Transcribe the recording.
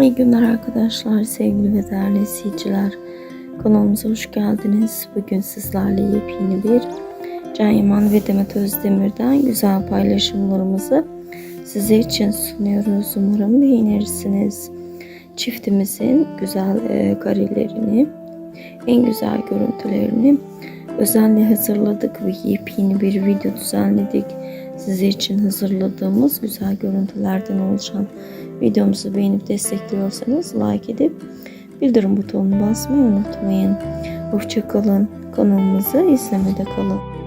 İyi günler arkadaşlar, sevgili ve değerli izleyiciler. Kanalımıza hoş geldiniz. Bugün sizlerle yepyeni bir Can Yaman ve Demet Özdemir'den güzel paylaşımlarımızı size için sunuyoruz. Umarım beğenirsiniz. Çiftimizin güzel e, karelerini, en güzel görüntülerini özenle hazırladık ve yepyeni bir video düzenledik. Sizler için hazırladığımız güzel görüntülerden oluşan videomuzu beğenip destekliyorsanız like edip bildirim butonuna basmayı unutmayın. Hoşçakalın. Kanalımızı izlemede kalın.